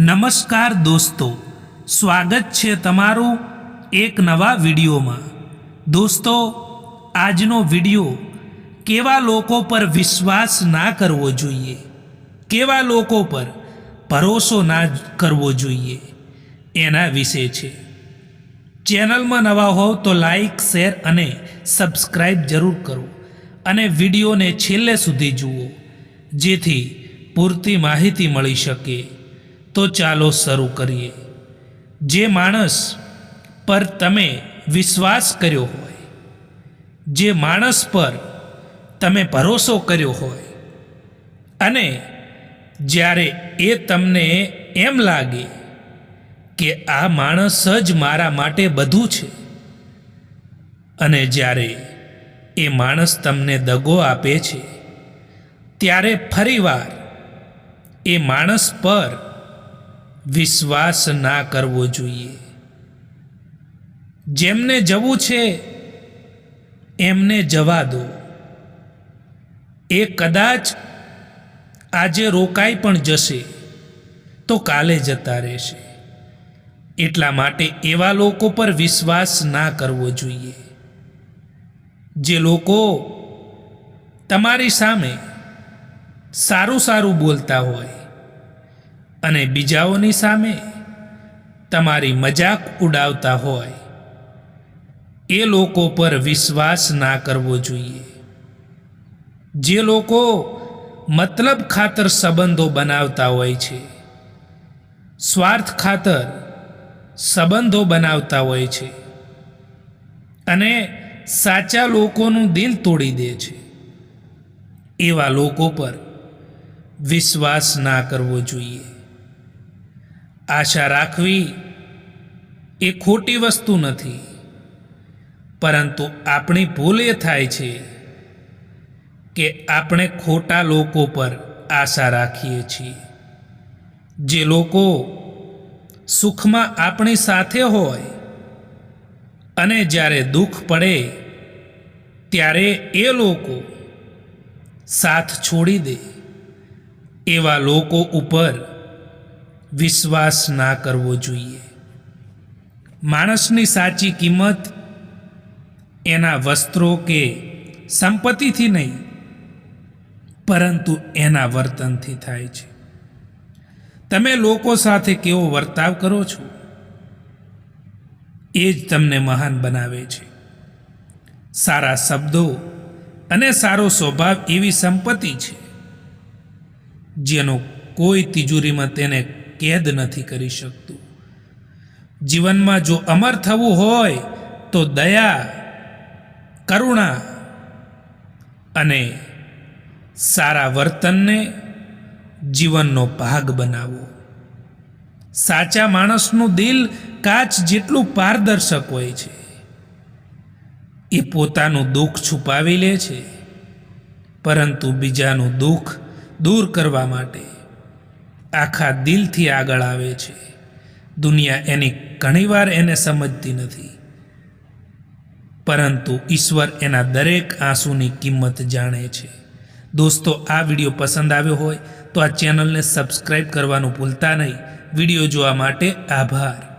નમસ્કાર દોસ્તો, સ્વાગત છે તમારું એક નવા વિડીયોમાં. દોસ્તો, આજનો વીડિયો, કેવા લોકો પર વિશ્વાસ ના કરવો જોઈએ? કેવા લોકો પર ભરોસો ના કરવો જોઈએ? એના વિશે છે. ચેનલમાં નવા હોવ તો લાઈક, શેર અને સબસ્ક્રાઈબ જરૂર કરો અને વિડીયોને છેલ્લે સુધી જુઓ, જેથી પૂરતી માહિતી મળી શકે. તો ચાલો શરૂ કરીએ. જે માણસ પર તમે વિશ્વાસ કર્યો હોય, જે માણસ પર તમે ભરોસો કર્યો હોય, અને જ્યારે એ તમને એમ લાગે કે આ માણસ જ મારા માટે બધું છે, અને જ્યારે એ માણસ તમને દગો આપે છે, ત્યારે ફરીવાર એ માણસ પર વિશ્વાસ ના કરવો જોઈએ. જેમને જવું છે, એમને જવા દો. એ કદાચ આજે રોકાઈ પણ જશે, તો કાલે જતા રહેશે. એટલા માટે એવા લોકો પર વિશ્વાસ ના કરવો જોઈએ. જે લોકો તમારી સામે સારું સારું બોલતા હોય અને બીજાઓની સામે તમારી મજાક ઉડાવતા હોય. એ લોકો પર વિશ્વાસ ના કરવો જોઈએ. જે લોકો મતલબ ખાતર સંબંધો બનાવતા હોય છે, સ્વાર્થ ખાતર સંબંધો બનાવતા હોય છે અને સાચા લોકોનું દિલ તોડી દે છે. એવા લોકો પર વિશ્વાસ ના કરવો જોઈએ. આશા રાખવી એ ખોટી વસ્તુ નથી. પરંતુ આપણી ભૂલ એ થાય છે કે આપણે ખોટા લોકો પર આશા રાખીએ છીએ. જે લોકો સુખમાં આપણી સાથે હોય અને જ્યારે દુઃખ પડે ત્યારે એ લોકો સાથ છોડી દે. એવા લોકો ઉપર વિશ્વાસ ના કરવો જોઈએ. માણસની સાચી કિંમત એના વસ્ત્રો કે સંપત્તિથી નહીં, પરંતુ એના વર્તનથી થાય છે. તમે લોકો સાથે કેવો વર્તાવ કરો છો? એ જ તમને મહાન બનાવે છે. સારા શબ્દો અને સારો સ્વભાવ એવી સંપત્તિ છે, જેનો કોઈ તિજોરીમાં તેને કેદ નથી કરી શકતું. જીવનમાં જો અમર થવું હોય તો દયા, કરુણા અને સારા વર્તનને જીવનનો ભાગ બનાવો. સાચા માણસનું દિલ કાચ જેટલું પારદર્શક હોય છે, એ પોતાનું દુઃખ છુપાવી લે છે, પરંતુ બીજાનું દુઃખ દૂર કરવા માટે આખા દિલથી આગળ આવે છે. દુનિયા એની ઘણીવાર એને સમજતી નથી. પરંતુ ઈશ્વર એના દરેક આંસુની કિંમત જાણે છે. દોસ્તો, આ વીડિયો પસંદ આવ્યો હોય તો આ ચેનલને સબસ્ક્રાઈબ કરવાનું ભૂલતા નહીં. વીડિયો જોવા માટે આભાર.